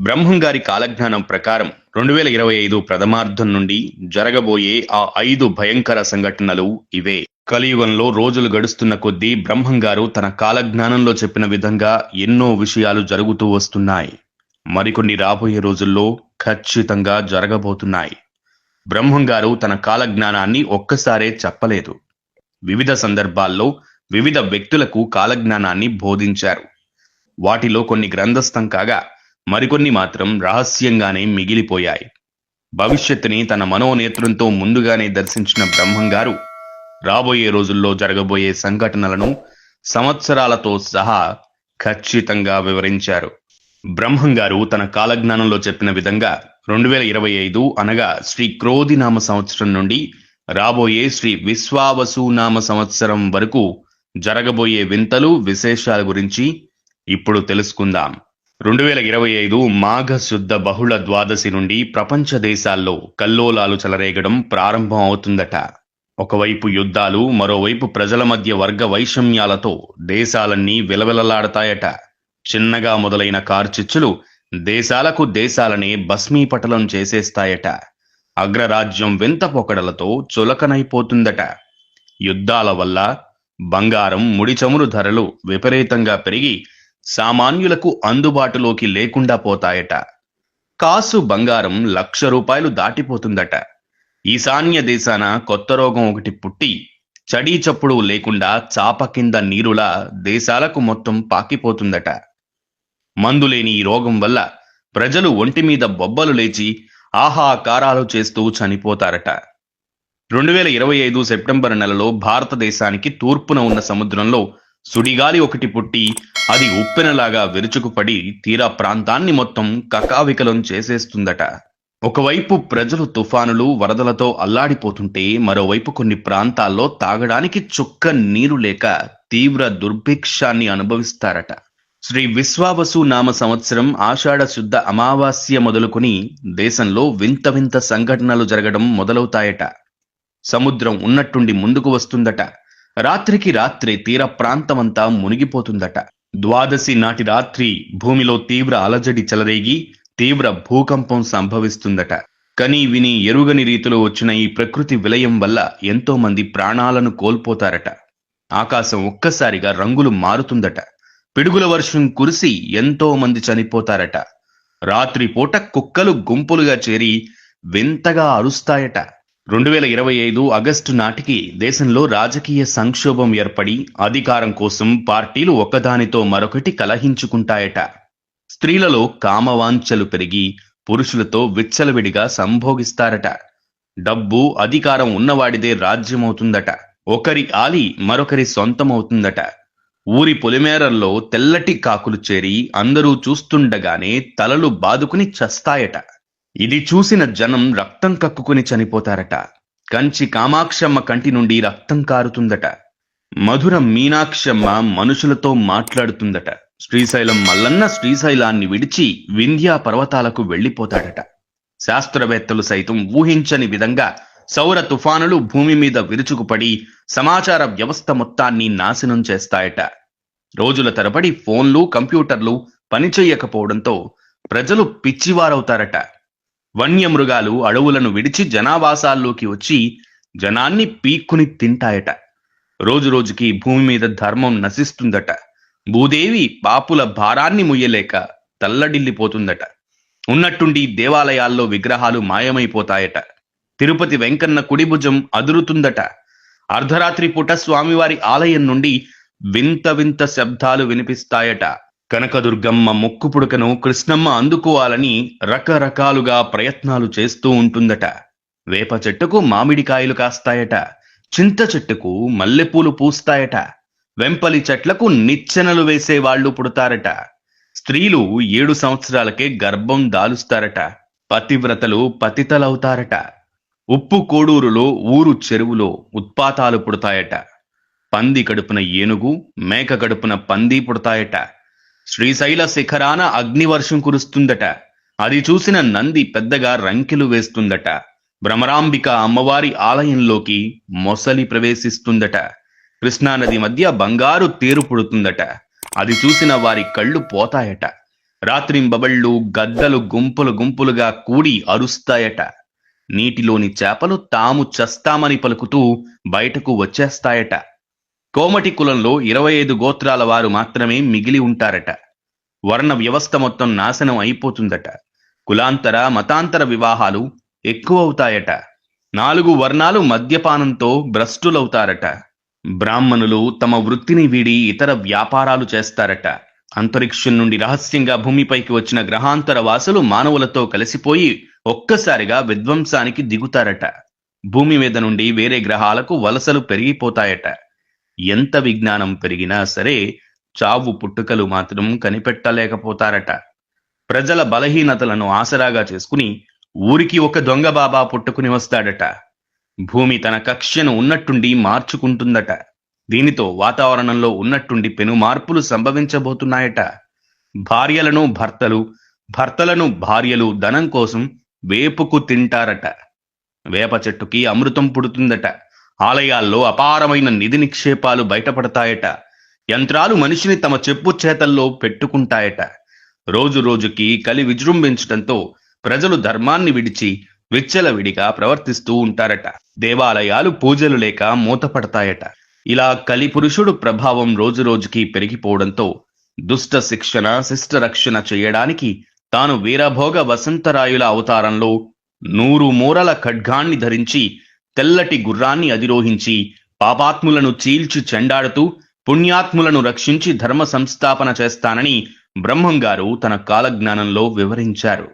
బ్రహ్మం గారి కాలజ్ఞానం ప్రకారం రెండు వేల ఇరవై ఐదు ప్రథమార్థం నుండి జరగబోయే ఆ ఐదు భయంకర సంఘటనలు ఇవే. కలియుగంలో రోజులు గడుస్తున్న కొద్దీ బ్రహ్మంగారు తన కాలజ్ఞానంలో చెప్పిన విధంగా ఎన్నో విషయాలు జరుగుతూ వస్తున్నాయి. మరికొన్ని రాబోయే రోజుల్లో ఖచ్చితంగా జరగబోతున్నాయి. బ్రహ్మంగారు తన కాలజ్ఞానాన్ని ఒక్కసారే చెప్పలేదు. వివిధ సందర్భాల్లో వివిధ వ్యక్తులకు కాలజ్ఞానాన్ని బోధించారు. వాటిలో కొన్ని గ్రంథస్థం కాగా మరికొన్ని మాత్రం రహస్యంగానే మిగిలిపోయాయి. భవిష్యత్తుని తన మనోనేత్రంతో ముందుగానే దర్శించిన బ్రహ్మంగారు రాబోయే రోజుల్లో జరగబోయే సంఘటనలను సంవత్సరాలతో సహా ఖచ్చితంగా వివరించారు. బ్రహ్మంగారు తన కాలజ్ఞానంలో చెప్పిన విధంగా రెండు వేల ఇరవై ఐదు అనగా శ్రీ క్రోధి నామ సంవత్సరం నుండి రాబోయే శ్రీ విశ్వావసు నామ సంవత్సరం వరకు జరగబోయే వింతలు విశేషాల గురించి ఇప్పుడు తెలుసుకుందాం. రెండు వేల ఇరవై ఐదు మాఘ శుద్ధ బహుళ ద్వాదశి నుండి ప్రపంచ దేశాల్లో కల్లోలాలు చెలరేగడం ప్రారంభం అవుతుందట. ఒకవైపు యుద్ధాలు మరోవైపు ప్రజల మధ్య వర్గ వైషమ్యాలతో దేశాలన్నీ విలవిలలాడతాయట. చిన్నగా మొదలైన కార్చిచ్చులు దేశాలకు దేశాలనే భస్మీపటలం చేసేస్తాయట. అగ్రరాజ్యం వింత పొకడలతో చులకనైపోతుందట. యుద్ధాల వల్ల బంగారం ముడి చమురు ధరలు విపరీతంగా పెరిగి సామాన్యులకు అందుబాటులోకి లేకుండా పోతాయట. కాసు బంగారం లక్ష రూపాయలు దాటిపోతుందట. ఈశాన్య దేశాన కొత్త రోగం ఒకటి పుట్టి చడీ చప్పుడు లేకుండా చాప కింద నీరులా దేశాలకు మొత్తం పాకిపోతుందట. మందులేని ఈ రోగం వల్ల ప్రజలు ఒంటి మీద బొబ్బలు లేచి ఆహాకారాలు చేస్తూ చనిపోతారట. రెండు వేల ఇరవై ఐదు సెప్టెంబర్ నెలలో భారతదేశానికి తూర్పున ఉన్న సముద్రంలో సుడిగాలి ఒకటి పుట్టి అది ఉప్పెనలాగా విరుచుకుపడి తీరా ప్రాంతాన్ని మొత్తం కకావికలం చేసేస్తుందట. ఒకవైపు ప్రజలు తుఫానులు వరదలతో అల్లాడిపోతుంటే మరోవైపు కొన్ని ప్రాంతాల్లో తాగడానికి చుక్క నీరు లేక తీవ్ర దుర్భిక్షాన్ని అనుభవిస్తారట. శ్రీ విశ్వావసు నామ సంవత్సరం ఆషాఢ శుద్ధ అమావాస్య మొదలుకొని దేశంలో వింత వింత సంఘటనలు జరగడం మొదలవుతాయట. సముద్రం ఉన్నట్టుండి ముందుకు వస్తుందట. రాత్రికి రాత్రి తీర ప్రాంతమంతా మునిగిపోతుందట. ద్వాదశి నాటి రాత్రి భూమిలో తీవ్ర అలజడి చెలరేగి తీవ్ర భూకంపం సంభవిస్తుందట. కని విని ఎరుగని రీతిలో వచ్చిన ఈ ప్రకృతి విలయం వల్ల ఎంతో మంది ప్రాణాలను కోల్పోతారట. ఆకాశం ఒక్కసారిగా రంగులు మారుతుందట. పిడుగుల వర్షం కురిసి ఎంతో మంది చనిపోతారట. రాత్రి పూట కుక్కలు గుంపులుగా చేరి వింతగా అరుస్తాయట. రెండు వేల ఇరవై ఐదు ఆగస్టు నాటికి దేశంలో రాజకీయ సంక్షోభం ఏర్పడి అధికారం కోసం పార్టీలు ఒకదానితో మరొకటి కలహించుకుంటాయట. స్త్రీలలో కామవాంఛలు పెరిగి పురుషులతో విచ్చలవిడిగా సంభోగిస్తారట. డబ్బు అధికారం ఉన్నవాడిదే రాజ్యమవుతుందట. ఒకరి ఆలి మరొకరి సొంతమవుతుందట. ఊరి పొలిమేరల్లో తెల్లటి కాకులు చేరి అందరూ చూస్తుండగానే తలలు బాదుకుని చస్తాయట. ఇది చూసిన జనం రక్తం కక్కుకుని చనిపోతారట. కంచి కామాక్షమ్మ కంటి నుండి రక్తం కారుతుందట. మధుర మీనాక్షమ్మ మనుషులతో మాట్లాడుతుందట. శ్రీశైలం మల్లన్న శ్రీశైలాన్ని విడిచి వింధ్యా పర్వతాలకు వెళ్ళిపోతాడట శాస్త్రవేత్తలు సైతం ఊహించని విధంగా సౌర తుఫానులు భూమి మీద విరుచుకుపడి సమాచార వ్యవస్థ మొత్తాన్ని నాశనం చేస్తాయట. రోజుల తరబడి ఫోన్లు కంప్యూటర్లు పనిచేయకపోవడంతో ప్రజలు పిచ్చివారవుతారట. వన్యమృగాలు అడవులను విడిచి జనావాసాల్లోకి వచ్చి జనాన్ని పీక్కుని తింటాయట. రోజు రోజుకి భూమి మీద ధర్మం నశిస్తుందట. భూదేవి పాపుల భారాన్ని ముయ్యలేక తల్లడిల్లిపోతుందట. ఉన్నట్టుండి దేవాలయాల్లో విగ్రహాలు మాయమైపోతాయట. తిరుపతి వెంకన్న కుడి భుజం అదురుతుందట. అర్ధరాత్రి పూట స్వామివారి ఆలయం నుండి వింత వింత శబ్దాలు వినిపిస్తాయట. కనకదుర్గమ్మ ముక్కు పుడకను కృష్ణమ్మ అందుకోవాలని రకరకాలుగా ప్రయత్నాలు చేస్తూ ఉంటుందట. వేప చెట్టుకు మామిడికాయలు కాస్తాయట. చింత చెట్టుకు మల్లెపూలు పూస్తాయట. వెంపలి చెట్లకు నిచ్చెనలు వేసే వాళ్ళు పుడతారట. స్త్రీలు ఏడు సంవత్సరాలకే గర్భం దాలుస్తారట. పతివ్రతలు పతితలవుతారట. ఉప్పు కోడూరులో ఊరు చెరువులో ఉత్పాతాలు పుడతాయట. పంది కడుపున ఏనుగు మేక కడుపున పంది పుడతాయట. శ్రీశైల శిఖరాన అగ్నివర్షం కురుస్తుందట. అది చూసిన నంది పెద్దగా రంకెలు వేస్తుందట. భ్రమరాంబిక అమ్మవారి ఆలయంలోకి మొసలి ప్రవేశిస్తుందట. కృష్ణానది మధ్య బంగారు తేరు పుడుతుందట. అది చూసిన వారి కళ్ళు పోతాయట. రాత్రింబబళ్ళు గద్దలు గుంపులు గుంపులుగా కూడి అరుస్తాయట. నీటిలోని చేపలు తాము చస్తామని పలుకుతూ బయటకు వచ్చేస్తాయట. కోమటి కులంలో ఇరవై ఐదు గోత్రాల వారు మాత్రమే మిగిలి ఉంటారట. వర్ణ వ్యవస్థ మొత్తం నాశనం అయిపోతుందట. కులాంతర మతాంతర వివాహాలు ఎక్కువవుతాయట. నాలుగు వర్ణాలు మద్యపానంతో భ్రష్టులవుతారట. బ్రాహ్మణులు తమ వృత్తిని వీడి ఇతర వ్యాపారాలు చేస్తారట. అంతరిక్షం నుండి రహస్యంగా భూమిపైకి వచ్చిన గ్రహాంతర వాసులు మానవులతో కలిసిపోయి ఒక్కసారిగా విధ్వంసానికి దిగుతారట. భూమి మీద నుండి వేరే గ్రహాలకు వలసలు పెరిగిపోతాయట. ఎంత విజ్ఞానం పెరిగినా సరే చావు పుట్టుకలు మాత్రం కనిపెట్టలేకపోతారట. ప్రజల బలహీనతలను ఆసరాగా చేసుకుని ఊరికి ఒక దొంగ బాబా పుట్టుకుని వస్తాడట. భూమి తన కక్ష్యను ఉన్నట్టుండి మార్చుకుంటుందట. దీనితో వాతావరణంలో ఉన్నట్టుండి పెను మార్పులు సంభవించబోతున్నాయట. భార్యలను భర్తలు భర్తలను భార్యలు ధనం కోసం వేపుకు తింటారట. వేప చెట్టుకి అమృతం పుడుతుందట. ఆలయాల్లో అపారమైన నిధి నిక్షేపాలు బయటపడతాయట. యంత్రాలు మనిషిని తమ చెప్పు చేతల్లో పెట్టుకుంటాయట. రోజు రోజుకి కలి విజృంభించటంతో ప్రజలు ధర్మాన్ని విడిచి విచ్చలవిడిగా ప్రవర్తిస్తూ ఉంటారట. దేవాలయాలు పూజలు లేక మూతపడతాయట. ఇలా కలి పురుషుడు ప్రభావం రోజు రోజుకి పెరిగిపోవడంతో దుష్ట శిక్షణ శిష్ట రక్షణ చేయడానికి తాను వీరభోగ వసంతరాయుల అవతారంలో నూరు మూరల ఖడ్గాన్ని ధరించి తెల్లటి గుర్రాన్ని అధిరోహించి పాపాత్ములను చీల్చి చెండాడుతూ పుణ్యాత్ములను రక్షించి ధర్మ సంస్థాపన చేస్తానని బ్రహ్మంగారు తన కాలజ్ఞానంలో వివరించారు.